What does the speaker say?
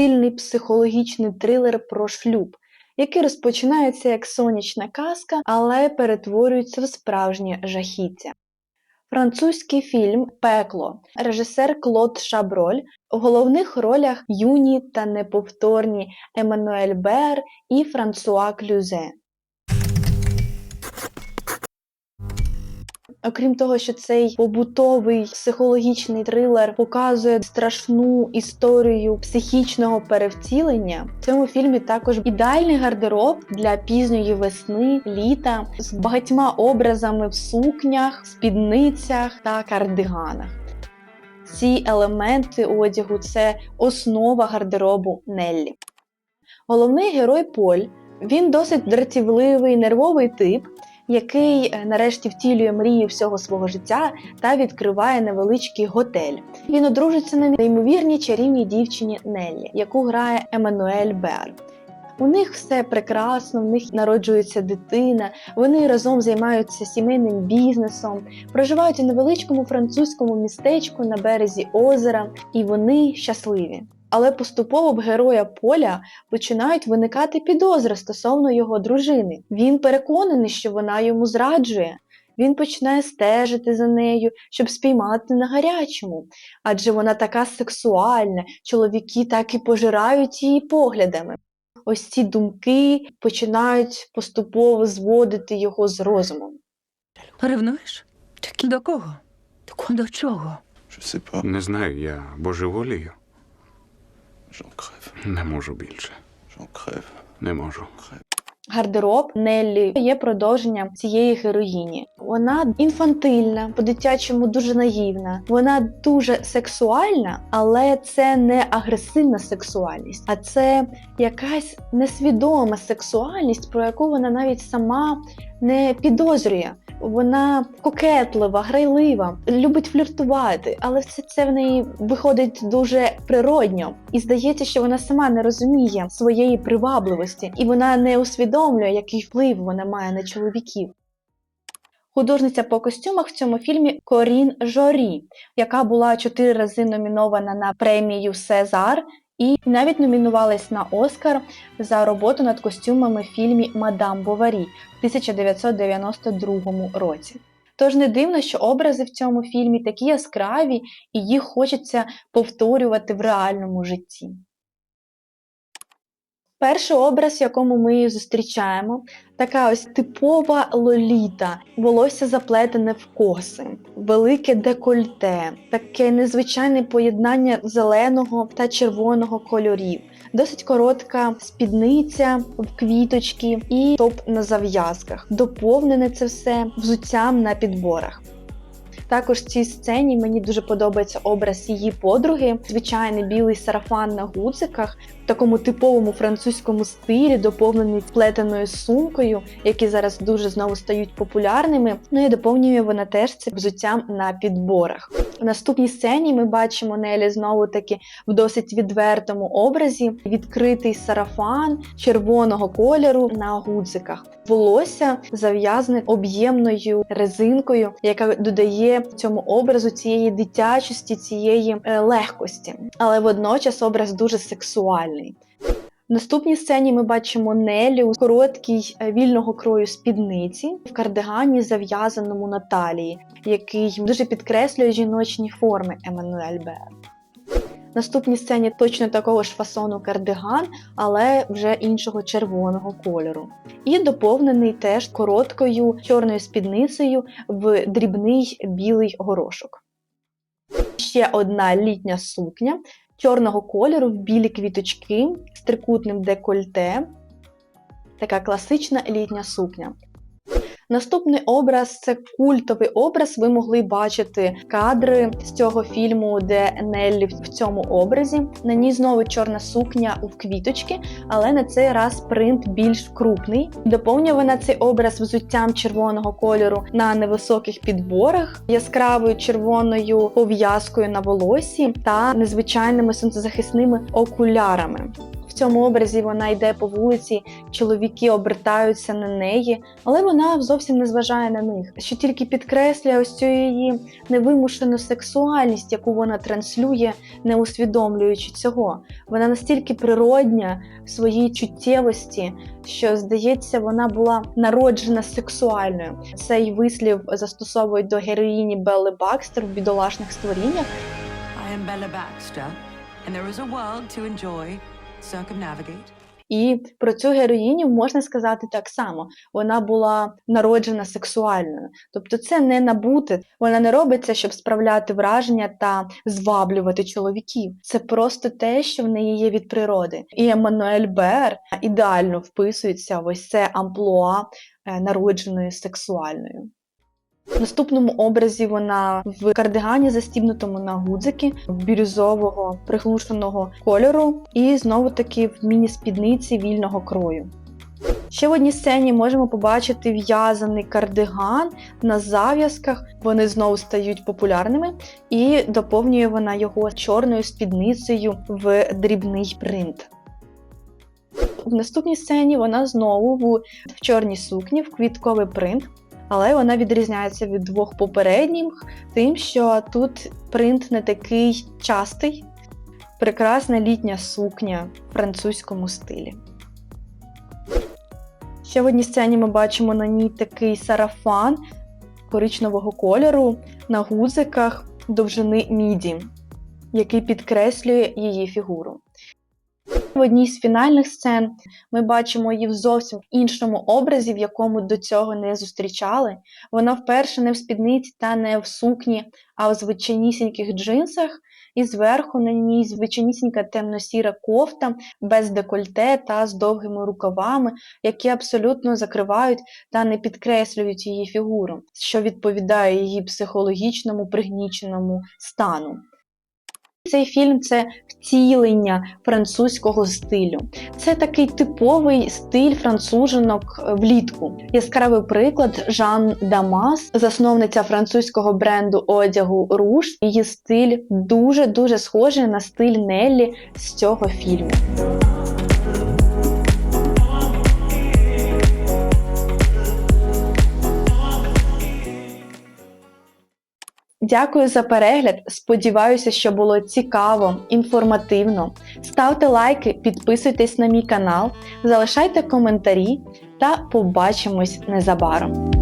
сильний психологічний трилер про шлюб, який розпочинається як сонячна казка, але перетворюється в справжнє жахіття. Французький фільм Пекло, режисер Клод Шаброль, у головних ролях юні та неповторні Еммануель Бер і Франсуа Клюзе. Окрім того, що цей побутовий психологічний трилер показує страшну історію психічного перевтілення, в цьому фільмі також ідеальний гардероб для пізньої весни, літа з багатьма образами в сукнях, спідницях та кардиганах. Ці елементи одягу це основа гардеробу Неллі. Головний герой Поль він досить дратівливий, нервовий тип, який е, нарешті втілює мрії всього свого життя та відкриває невеличкий готель. Він одружиться на неймовірній чарівній дівчині Неллі, яку грає Еммануель Бер. У них все прекрасно, в них народжується дитина, вони разом займаються сімейним бізнесом, проживають у невеличкому французькому містечку на березі озера, і вони щасливі. Але поступово в героя Поля починають виникати підозри стосовно його дружини. Він переконаний, що вона йому зраджує. Він починає стежити за нею, щоб спіймати на гарячому, адже вона така сексуальна, чоловіки так і пожирають її поглядами. Ось ці думки починають поступово зводити його з розумом. Ревнуєш? До кого? До чого? Не знаю, я божеволію. Не можу більше. Не можу. Гардероб Неллі є продовженням цієї героїні. Вона інфантильна, по-дитячому дуже наївна. Вона дуже сексуальна, але це не агресивна сексуальність, а це якась несвідома сексуальність, про яку вона навіть сама не підозрює. Вона кокетлива, грайлива, любить фліртувати, але все це в неї виходить дуже природньо. І здається, що вона сама не розуміє своєї привабливості, і вона не усвідомлює, який вплив вона має на чоловіків. Художниця по костюмах в цьому фільмі Корін Жорі, яка була чотири рази номінована на премію Сезар і навіть номінувалась на Оскар за роботу над костюмами в фільмі Мадам Боварі в 1992 році. Тож не дивно, що образи в цьому фільмі такі яскраві і їх хочеться повторювати в реальному житті. Перший образ, в якому ми її зустрічаємо, така ось типова лоліта, волосся заплетене в коси, велике декольте, таке незвичайне поєднання зеленого та червоного кольорів, досить коротка спідниця в квіточки і топ на зав'язках. Доповнене це все взуттям на підборах. Також в цій сцені мені дуже подобається образ її подруги, звичайний білий сарафан на гудзиках, в такому типовому французькому стилі, доповнений плетеною сумкою, які зараз дуже знову стають популярними. Ну і доповнює вона теж це взуттям на підборах. В наступній сцені ми бачимо Нелі знову таки в досить відвертому образі відкритий сарафан червоного кольору на гудзиках. Волосся зав'язане об'ємною резинкою, яка додає цьому образу цієї дитячості, цієї е, легкості. Але водночас образ дуже сексуальний. Наступній сцені ми бачимо Нелі у короткій е, вільного крою спідниці в кардигані, зав'язаному на талії, який дуже підкреслює жіночні форми Еммануель Бер. В наступній сцені точно такого ж фасону кардиган, але вже іншого червоного кольору. І доповнений теж короткою чорною спідницею в дрібний білий горошок. Ще одна літня сукня чорного кольору в білі квіточки з трикутним декольте. Така класична літня сукня. Наступний образ це культовий образ. Ви могли бачити кадри з цього фільму, де Неллі в цьому образі. На ній знову чорна сукня у квіточки, але на цей раз принт більш крупний. Доповнює вона цей образ взуттям червоного кольору на невисоких підборах, яскравою червоною пов'язкою на волосі та незвичайними сонцезахисними окулярами. Цьому образі вона йде по вулиці, чоловіки обертаються на неї, але вона зовсім не зважає на них, що тільки підкреслює ось цю її невимушену сексуальність, яку вона транслює, не усвідомлюючи цього. Вона настільки природня в своїй чуттєвості, що здається, вона була народжена сексуальною. Цей вислів застосовують до героїні Белли Бакстер в бідолашних створіннях. I am Bella Baxter, and there is a world to enjoy, circumnavigate. І про цю героїню можна сказати так само. Вона була народжена сексуальною. Тобто це не набути, вона не робиться, щоб справляти враження та зваблювати чоловіків. Це просто те, що в неї є від природи. І Еммануель Бер ідеально вписується в ось це амплуа е, народженої сексуальною. В наступному образі вона в кардигані, застібнутому на гудзики, бірюзового приглушеного кольору, і знову таки в міні-спідниці вільного крою. Ще в одній сцені можемо побачити в'язаний кардиган на зав'язках. Вони знову стають популярними, і доповнює вона його чорною спідницею в дрібний принт. В наступній сцені вона знову в, чорній сукні, в квітковий принт, але вона відрізняється від двох попередніх, тим, що тут принт не такий частий, прекрасна літня сукня в французькому стилі. Ще в одній сцені ми бачимо на ній такий сарафан коричневого кольору на гузиках довжини міді, який підкреслює її фігуру. В одній з фінальних сцен ми бачимо її в зовсім іншому образі, в якому до цього не зустрічали. Вона вперше не в спідниці та не в сукні, а в звичайнісіньких джинсах, і зверху на ній звичайнісінька темно-сіра кофта без декольте та з довгими рукавами, які абсолютно закривають та не підкреслюють її фігуру, що відповідає її психологічному пригніченому стану. Цей фільм це втілення французького стилю. Це такий типовий стиль францужинок е, влітку. Яскравий приклад Жан Дамас, засновниця французького бренду одягу Руш. Її стиль дуже дуже схожий на стиль Неллі з цього фільму. Дякую за перегляд. Сподіваюся, що було цікаво, інформативно. Ставте лайки, підписуйтесь на мій канал, залишайте коментарі та побачимось незабаром.